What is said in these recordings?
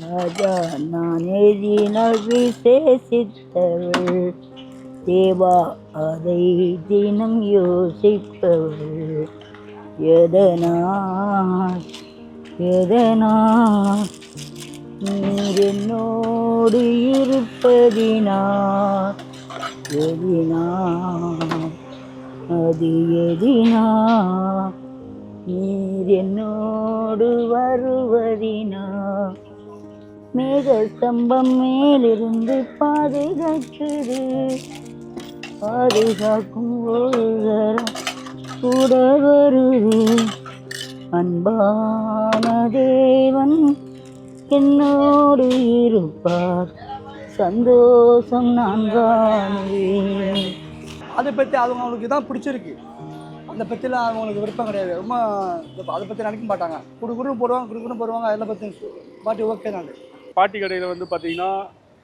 ராஜா நானே எழுதினால் விசேஷித்தவள் தேவா அதை தினம் யோசிப்பவள். எதனால் எதனால்? நீர் என்னோடு இருப்பதினால் எதினால் அது எதினால்? நீர் என்னோடு வருவதினா மேக ஸ்தம்பம் மேலிருந்து பாதுகாக்குது பாதுகாக்கும் ஒரு கூட வருது. அன்பான தேவன் என்னோடு இருப்பார். சந்தோஷம் நான் காணுவேன். அதை பற்றி அவங்க அவங்களுக்கு தான் பிடிச்சிருக்கு. அந்த பற்றிலாம் அவங்களுக்கு விருப்பம் கிடையாது. ரொம்ப அதை பற்றி நினைக்க மாட்டாங்க. குடு குடுன்னு போடுவாங்க குடு குடுன்னு போடுவாங்க அதில் பற்றி பாட்டி ஓகே நான் பாட்டி கடையில் வந்து பார்த்தீங்கன்னா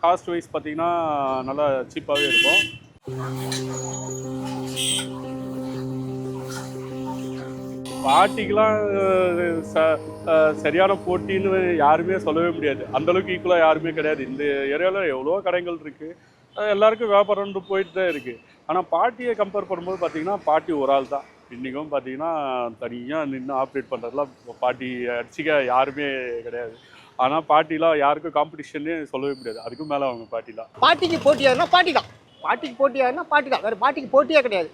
காஸ்ட் வைஸ் பார்த்தீங்கன்னா நல்லா சீப்பாகவே இருக்கும். பாட்டிக்கெலாம் ச- சரியான போட்டின்னு யாருமே சொல்லவே முடியாது. அந்த அளவுக்கு ஈக்குவலாக யாருமே கிடையாது. இந்த ஏரியாவில் எவ்வளோ கடைகள் இருக்குது எல்லாருக்கும் வியாபாரம்னு போயிட்டு தான் இருக்குது ஆனால் பாட்டியை கம்பேர் பண்ணும்போது பார்த்தீங்கன்னா பாட்டி ஒரு ஆள் தான். இன்றைக்கும் பார்த்தீங்கன்னா தனியாக நின்று ஆப்ரேட் பண்ணுறதுலாம் பாட்டி அடிச்சிக்க யாருமே கிடையாது. ஆனால் பாட்டிலாம் யாருக்கும் காம்படிஷன்னே சொல்லவே முடியாது. அதுக்கும் மேலே அவங்க பாட்டிலாம் பாட்டிக்கு போட்டியாருன்னா பாட்டி தான் பாட்டிக்கு போட்டியாருன்னா பாட்டி தான் வேறு பாட்டிக்கு போட்டியே கிடையாது.